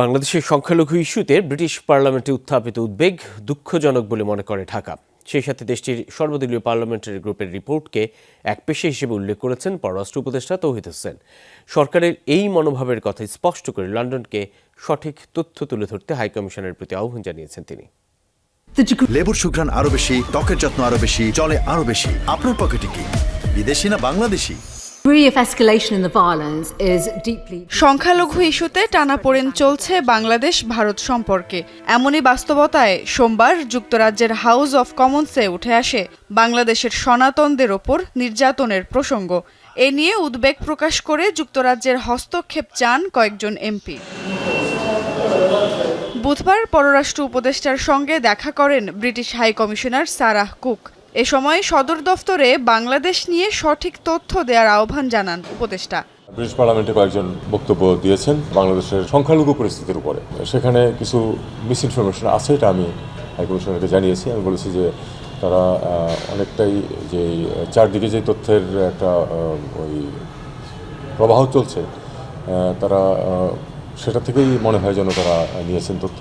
বাংলাদেশের সংখ্যালঘু ইস্যুতে ব্রিটিশ পার্লামেন্টে উত্থাপিত উদ্বেগ দুঃখজনক বলে মনে করে ঢাকা। সেই সাথে দেশটির সর্বদলীয় পার্লামেন্টারি গ্রুপের রিপোর্টকে এক পেশা হিসেবে উল্লেখ করেছেন পররাষ্ট্র উপদেষ্টা তৌহিদ হোসেন। সরকারের এই মনোভাবের কথা স্পষ্ট করে লন্ডনকে সঠিক তথ্য তুলে ধরতে হাইকমিশনের প্রতি আহ্বান জানিয়েছেন তিনি। লেবুর সুঘ্রাণ আরও বেশি, ত্বকের যত্ন আরও বেশি চলে আরও বেশি। আপনার পকেটে কি? বিদেশি না বাংলাদেশি? সংখ্যালঘু ইস্যুতে টানাপোড়েন চলছে বাংলাদেশ ভারত সম্পর্কে। এমনই বাস্তবতায় সোমবার যুক্তরাজ্যের হাউস অফ কমন্সে উঠে আসে বাংলাদেশের সনাতনদের ওপর নির্যাতনের প্রসঙ্গ। এ নিয়ে উদ্বেগ প্রকাশ করে যুক্তরাজ্যের হস্তক্ষেপ চান কয়েকজন এমপি। বুধবার পররাষ্ট্র উপদেষ্টার সঙ্গে দেখা করেন British high commissioner Sarah Cook. এ সময় সদর দফতরে বাংলাদেশ নিয়ে সঠিক তথ্য দেওয়ার আহ্বান জানান উপদেষ্টা। ব্রিটিশ পার্লামেন্টে কয়েকজন বক্তব্য দিয়েছেন বাংলাদেশের সংখ্যালঘু পরিস্থিতির উপরে। সেখানে কিছু মিস ইনফরমেশন আছে এটা আমি হাইকমিশনারকে জানিয়েছি। আমি বলেছি যে তারা অনেকটাই যে, চারদিকে যে তথ্যের একটা ওই প্রবাহ চলছে তারা সেটা থেকেই মনে হয় যেন তারা নিয়েছেন তথ্য।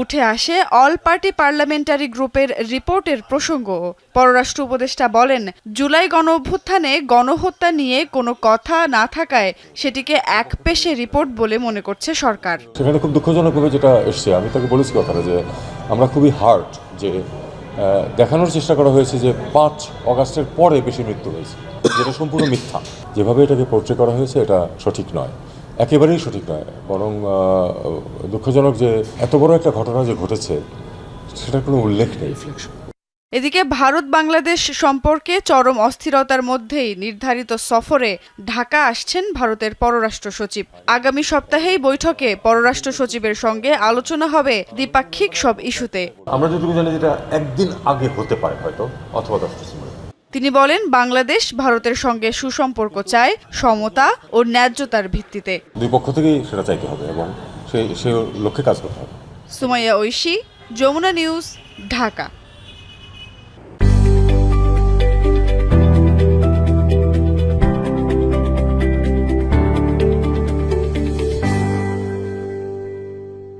উঠে আসে অল পার্টি পার্লামেন্টারি গ্রুপের রিপোর্টের প্রসঙ্গ। পররাষ্ট্র উপদেষ্টা বলেন, জুলাই গণ অভ্যুত্থানে গণহত্যা নিয়ে কোনো কথা না থাকায় সেটিকে এক পেশে রিপোর্ট বলে মনে করছে সরকার। সেখানে খুব দুঃখজনকভাবে যেটা এসছে, আমি তাকে বলেছি কথাটা যে আমরা খুবই হার্ট যে দেখানোর চেষ্টা করা হয়েছে যে পাঁচ অগাস্টের পরে বেশি মৃত্যু হয়েছে। যেটা সম্পূর্ণ মিথ্যা। যেভাবে এটাকে পোর্ট্রে করা হয়েছে, এটা সঠিক নয়। একেবারেই সঠিক নয়। বরং দুঃখজনক যে এত বড় একটা ঘটনা যে ঘটেছে সেটার কোনো উল্লেখ নেই। এদিকে ভারত বাংলাদেশ সম্পর্কে চরম অস্থিরতার মধ্যেই নির্ধারিত সফরে ঢাকা আসছেন ভারতের পররাষ্ট্র সচিব। আগামী সপ্তাহেই বৈঠকে পররাষ্ট্র সচিবের সঙ্গে আলোচনা হবে দ্বিপাক্ষিক সব ইস্যুতে। আমরা যেটুকু জানি যেটা একদিন আগে হতে পারে হয়তো অথবা দশ তিনি বলেন বাংলাদেশ ভারতের সঙ্গে সুসম্পর্ক চায় সমতা ও ন্যায্যতার ভিত্তিতে। দুই পক্ষ থেকেই সেটা চাইতে হবে এবং সেই সেই লক্ষ্যে কাজ করতে হবে। সুমাইয়া ঐশী যমুনা নিউজ ঢাকা।